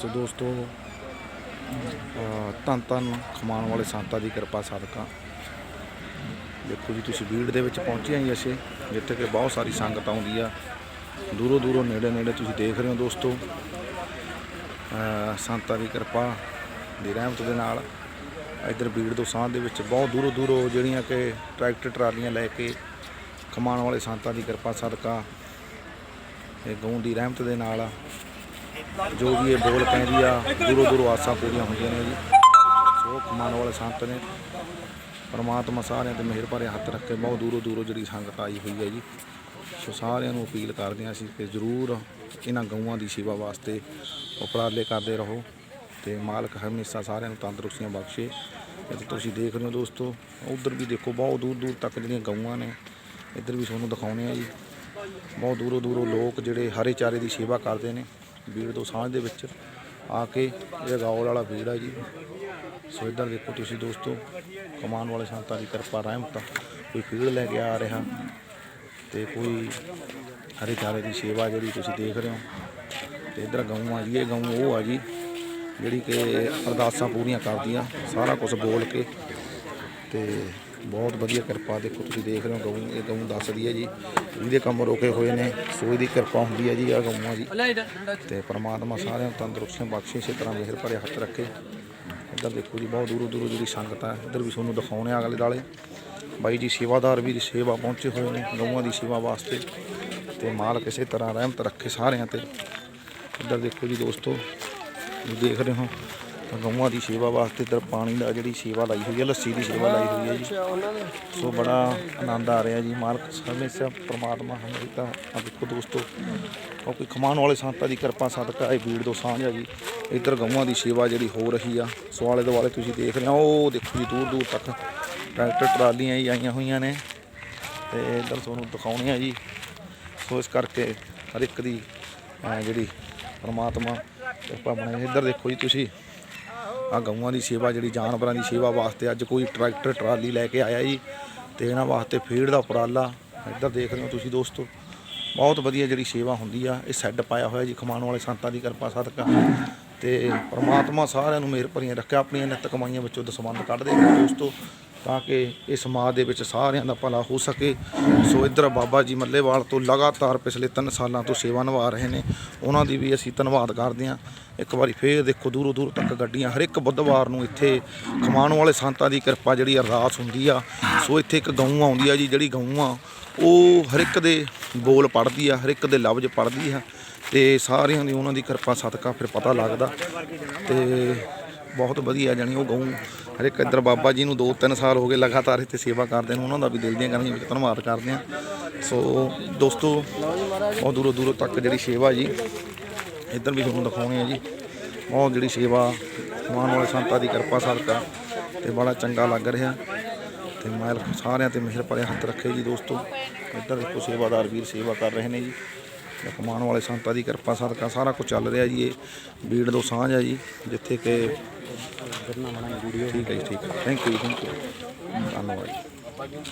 ਸੋ ਦੋਸਤੋ, ਅਹ ਧੰਨ ਧੰਨ ਖਮਾਣ ਵਾਲੇ ਸੰਤਾਂ ਦੀ ਕਿਰਪਾ ਸਦਕਾ। ਦੇਖੋ ਜੀ, ਤੁਸੀਂ ਭੀੜ ਦੇ ਵਿੱਚ ਪਹੁੰਚੇ ਹਾਂ ਜੀ ਅਸੀਂ, ਜਿੱਥੇ ਕਿ ਬਹੁਤ ਸਾਰੀ ਸੰਗਤ ਆਉਂਦੀ ਆ। ਦੂਰੋਂ ਦੂਰੋਂ ਨੇੜੇ ਨੇੜੇ ਤੁਸੀਂ ਦੇਖ ਰਹੇ ਹੋ ਦੋਸਤੋ ਸੰਤਾਂ ਦੀ ਕਿਰਪਾ ਦੀ ਰਹਿਮਤ ਦੇ ਨਾਲ ਇੱਧਰ ਭੀੜ ਤੋਂ ਸਾਹ ਦੇ ਵਿੱਚ ਬਹੁਤ ਦੂਰੋਂ ਦੂਰੋਂ ਜਿਹੜੀਆਂ ਕਿ ਟਰੈਕਟਰ, ਟਰਾਲੀਆਂ ਲੈ ਕੇ ਖਮਾਣ ਵਾਲੇ ਸੰਤਾਂ ਦੀ ਕਿਰਪਾ ਸਦਕਾ, ਇਹ ਗਊ ਦੀ ਰਹਿਮਤ ਦੇ ਨਾਲ ਜੋ ਵੀ ਇਹ ਬੋਲ ਪੈਂਦੀ ਆ, ਦੂਰੋਂ ਦੂਰੋਂ ਆਸਾਂ ਪੂਰੀਆਂ ਹੁੰਦੀਆਂ ਨੇ ਜੀ। ਸੋ ਖਮਾਣ ਵਾਲੇ ਸੰਤ ਨੇ, ਪਰਮਾਤਮਾ ਸਾਰਿਆਂ ਤੇ ਮਿਹਰ ਭਰੇ ਹੱਥ ਰੱਖ ਕੇ ਬਹੁਤ ਦੂਰੋਂ ਦੂਰੋਂ ਜਿਹੜੀ ਸੰਗਤ ਆਈ ਹੋਈ ਹੈ ਜੀ। ਸੋ ਸਾਰਿਆਂ ਨੂੰ ਅਪੀਲ ਕਰਦੇ ਹਾਂ ਅਸੀਂ ਕਿ ਜ਼ਰੂਰ ਇਹਨਾਂ ਗਊਆਂ ਦੀ ਸੇਵਾ ਵਾਸਤੇ ਉਪਰਾਲੇ ਕਰਦੇ ਰਹੋ ਤੇ ਮਾਲਕ ਹਮੇਸ਼ਾ ਸਾਰਿਆਂ ਨੂੰ ਤੰਦਰੁਸਤੀਆਂ ਬਖਸ਼ੇ। ਤੇ ਤੁਸੀਂ ਦੇਖ ਰਹੇ ਹੋ ਦੋਸਤੋ, ਉਧਰ ਵੀ ਦੇਖੋ, ਬਹੁਤ ਦੂਰ ਦੂਰ ਤੱਕ ਜਿਹੜੀਆਂ ਗਊਆਂ ਨੇ, ਇੱਧਰ ਵੀ ਤੁਹਾਨੂੰ ਦਿਖਾਉਣੇ ਆ ਜੀ। ਬਹੁਤ ਦੂਰੋਂ ਦੂਰੋਂ ਲੋਕ ਜਿਹੜੇ ਹਰੇ ਚਾਰੇ ਦੀ ਸੇਵਾ ਕਰਦੇ ਨੇ। ਭੀੜ ਤੋਂ ਸਾਂਝ ਦੇ ਵਿੱਚ ਆ ਕੇ ਇਹ ਗਾਉਲ ਵਾਲਾ ਭੀੜ ਆ ਜੀ। ਸੋ ਇੱਧਰ ਦੇਖੋ ਤੁਸੀਂ ਦੋਸਤੋ, ਕਮਾਨ ਵਾਲੇ ਸੰਤਾਂ ਦੀ ਕਿਰਪਾ, ਰਹਿਮਤ ਕੋਈ ਭੀੜ ਲੈ ਕੇ ਆ ਰਿਹਾ ਤੇ ਕੋਈ ਹਰੇ ਚਾਰੇ ਦੀ ਸੇਵਾ ਜਿਹੜੀ ਤੁਸੀਂ ਦੇਖ ਰਹੇ ਹੋ। ਤੇ ਇੱਧਰ ਗਊ ਆ ਜੀ, ਇਹ ਗਊ ਉਹ ਆ ਜੀ, ਜਿਹੜੀ ਕਿ ਅਰਦਾਸਾਂ ਪੂਰੀਆਂ ਕਰਦੀਆਂ, ਸਾਰਾ ਕੁਝ ਬੋਲ ਕੇ ਤੇ ਬਹੁਤ ਵਧੀਆ ਕਿਰਪਾ ਦੇਖੋ ਤੁਸੀਂ ਦੇਖ ਰਹੇ ਹੋ ਗਊ ਇਹ ਗਊ ਦੱਸਦੀ ਹੈ ਜੀ। ਇਹਦੇ ਕੰਮ ਰੋਕੇ ਹੋਏ ਨੇ ਸੋ ਇਹਦੀ ਕਿਰਪਾ ਹੁੰਦੀ ਹੈ ਜੀ ਆ ਗਊਆਂ ਜੀ ਤੇ ਪ੍ਰਮਾਤਮਾ ਸਾਰਿਆਂ ਨੂੰ ਤੰਦਰੁਸਤੀਆਂ ਬਖਸ਼ੇ ਇਸੇ ਤਰ੍ਹਾਂ ਮਿਹਰ ਭਰੇ ਹੱਥ ਰੱਖੇ। ਇੱਧਰ ਦੇਖੋ ਜੀ ਬਹੁਤ ਦੂਰੋਂ ਦੂਰੋਂ ਜਿਹੜੀ ਸੰਗਤ ਆ ਇੱਧਰ ਵੀ ਤੁਹਾਨੂੰ ਦਿਖਾਉਣੇ ਆ ਅਗਲੇ ਦਾਲੇ। ਬਾਈ ਜੀ ਸੇਵਾਦਾਰ ਵੀ ਸੇਵਾ ਪਹੁੰਚੇ ਹੋਏ ਨੇ ਗਊਆਂ ਦੀ ਸੇਵਾ ਵਾਸਤੇ। ਤੇ ਮਾਲਕ ਇਸੇ ਤਰ੍ਹਾਂ ਰਹਿਮਤ ਰੱਖੇ ਸਾਰਿਆਂ ਤੇ। ਇੱਧਰ ਦੇਖੋ ਜੀ ਦੋਸਤੋ ਦੇਖ ਰਹੇ ਹੋ ਗਊਆਂ ਦੀ ਸੇਵਾ ਵਾਸਤੇ ਇੱਧਰ ਪਾਣੀ ਦਾ ਜਿਹੜੀ ਸੇਵਾ ਲਾਈ ਹੋਈ ਹੈ ਲੱਸੀ ਦੀ ਸੇਵਾ ਲਾਈ ਹੋਈ ਹੈ ਜੀ। ਸੋ ਬੜਾ ਆਨੰਦ ਆ ਰਿਹਾ ਜੀ। ਮਾਲਕ ਹਮੇਸ਼ਾ ਪ੍ਰਮਾਤਮਾ ਹਮੇਸ਼ਾ ਆ ਦੇਖੋ ਦੋਸਤੋ ਕਿਉਂਕਿ ਖਮਾਣ ਵਾਲੇ ਸੰਤਾਂ ਦੀ ਕਿਰਪਾ ਸਦਕਾ ਇਹ ਭੀੜ ਤੋਂ ਸਾਂਝ ਆ ਜੀ। ਇੱਧਰ ਗਊਆਂ ਦੀ ਸੇਵਾ ਜਿਹੜੀ ਹੋ ਰਹੀ ਆ ਸੋ ਆਲੇ ਦੁਆਲੇ ਤੁਸੀਂ ਦੇਖ ਰਹੇ ਹੋ ਉਹ ਦੇਖੋ ਜੀ ਦੂਰ ਦੂਰ ਤੱਕ ਟਰੈਕਟਰ ਟਰਾਲੀਆਂ ਹੀ ਆਈਆਂ ਹੋਈਆਂ ਨੇ। ਤੇ ਇੱਧਰ ਤੁਹਾਨੂੰ ਦਿਖਾਉਣੇ ਆ ਜੀ। ਸੋ ਇਸ ਕਰਕੇ ਹਰ ਇੱਕ ਦੀ ਜਿਹੜੀ ਪ੍ਰਮਾਤਮਾ ਕਿਰਪਾ ਬਣਾਈ ਇੱਧਰ ਦੇਖੋ ਜੀ ਤੁਸੀਂ। ਆ ਗਊਆਂ ਦੀ ਸੇਵਾ ਜਿਹੜੀ ਜਾਨਵਰਾਂ ਦੀ ਸੇਵਾ ਵਾਸਤੇ ਅੱਜ ਕੋਈ ਟਰੈਕਟਰ, ਟਰਾਲੀ ਲੈ ਕੇ ਆਇਆ ਜੀ ਤੇ ਇਹਨਾਂ ਵਾਸਤੇ ਫੀਡ ਦਾ ਉਪਰਾਲਾ। ਇੱਧਰ ਦੇਖ ਰਹੇ ਹੋ ਤੁਸੀਂ ਦੋਸਤੋ, ਬਹੁਤ ਵਧੀਆ ਜਿਹੜੀ ਸੇਵਾ ਹੁੰਦੀ ਆ, ਇਹ ਸੈੱਡ ਪਾਇਆ ਹੋਇਆ ਜੀ, ਖਮਾਣ ਵਾਲੇ ਸੰਤਾਂ ਦੀ ਕਿਰਪਾ, ਸਦਕਾ। ਤੇ ਪ੍ਰਮਾਤਮਾ ਸਾਰਿਆਂ ਨੂੰ ਮਿਹਰ ਭਰੀਆਂ ਰੱਖਿਆ, ਆਪਣੀਆਂ ਨਿੱਤ ਕਮਾਈਆਂ ਵਿੱਚੋਂ ਦਸਵੰਧ ਕੱਢਦੇ ਨੇ ਦੋਸਤੋ। ਤਾਂ ਕਿ ਇਹ ਸਮਾਜ ਦੇ ਵਿੱਚ ਸਾਰਿਆਂ ਦਾ ਭਲਾ ਹੋ ਸਕੇ। ਸੋ ਇੱਧਰ ਬਾਬਾ ਜੀ ਮੱਲੇਵਾਲ ਤੋਂ ਲਗਾਤਾਰ ਪਿਛਲੇ 3 ਸਾਲਾਂ ਤੋਂ ਸੇਵਾ ਨਿਭਾ ਰਹੇ ਨੇ। ਉਹਨਾਂ ਦੀ ਵੀ ਅਸੀਂ ਧੰਨਵਾਦ ਕਰਦੇ ਹਾਂ। ਇੱਕ ਵਾਰੀ ਫੇਰ ਦੇਖੋ ਦੂਰੋਂ ਦੂਰ ਤੱਕ ਗੱਡੀਆਂ, ਹਰ ਇੱਕ ਬੁੱਧਵਾਰ ਨੂੰ ਇੱਥੇ ਖਮਾਣ ਵਾਲੇ ਸੰਤਾਂ ਦੀ ਕਿਰਪਾ ਜਿਹੜੀ ਅਰਦਾਸ ਹੁੰਦੀ ਆ। ਸੋ ਇੱਥੇ ਇੱਕ ਗਊ ਆਉਂਦੀ ਆ ਜੀ, ਜਿਹੜੀ ਗਊ ਆ, ਉਹ ਹਰ ਇੱਕ ਦੇ ਬੋਲ ਪੜਦੀ ਆ, ਹਰ ਇੱਕ ਦੇ ਲਫ਼ਜ਼ ਪੜਦੀ ਆ। ਤੇ ਸਾਰਿਆਂ ਦੀ ਉਹਨਾਂ ਦੀ ਕਿਰਪਾ, ਸਦਕਾ ਫਿਰ ਪਤਾ ਲੱਗਦਾ। ਤੇ ਬਹੁਤ ਵਧੀਆ, ਜਾਣੀ ਉਹ ਗਊ ਹਰ ਇੱਕ ਇੱਧਰ ਬਾਬਾ ਜੀ ਨੂੰ 2-3 ਸਾਲ ਹੋ ਗਏ ਲਗਾਤਾਰ ਇੱਥੇ ਸੇਵਾ ਕਰਦੇ ਨੇ, ਉਹਨਾਂ ਦਾ ਵੀ ਦਿਲ ਦੀਆਂ ਗੱਲਾਂ ਧੰਨਵਾਦ ਕਰਦੇ ਆ ਸੋ ਦੋਸਤੋ, ਬਹੁਤ ਦੂਰੋਂ ਦੂਰੋਂ ਤੱਕ ਜਿਹੜੀ ਸੇਵਾ ਜੀ, ਇੱਧਰ ਵੀ ਤੁਹਾਨੂੰ ਦਿਖਾਉਣੀ ਆ ਜੀ। ਬਹੁਤ ਜਿਹੜੀ ਸੇਵਾ, ਮਾਨ ਵਾਲੇ ਸੰਤਾਂ ਦੀ ਕਿਰਪਾ, ਸਦਕਾ ਤੇ ਬੜਾ ਚੰਗਾ ਲੱਗ ਰਿਹਾ। ਤੇ ਮਾਲਕ ਸਾਰਿਆਂ ਤੇ ਮਿਹਰ ਭਰੇ ਹੱਥ ਰੱਖੇ ਜੀ ਦੋਸਤੋ। ਇੱਧਰ ਦੇਖੋ ਸੇਵਾਦਾਰ ਵੀਰ ਸੇਵਾ ਕਰ ਰਹੇ ਨੇ ਜੀ। ਕਮਾਨ ਵਾਲੇ ਸੰਤਾਂ ਦੀ ਕਿਰਪਾ ਸਦਕਾ ਸਾਰਾ ਕੁਝ ਚੱਲ ਰਿਹਾ ਜੀ ਇਹ। ਬੀੜ ਤੋਂ ਸਾਂਝ ਹੈ ਜੀ ਜਿੱਥੇ ਕਿ ਠੀਕ ਹੈ ਜੀ ਠੀਕ ਹੈ। ਥੈਂਕ ਯੂ ਥੈਂਕ ਯੂ ਧੰਨਵਾਦ ਜੀ।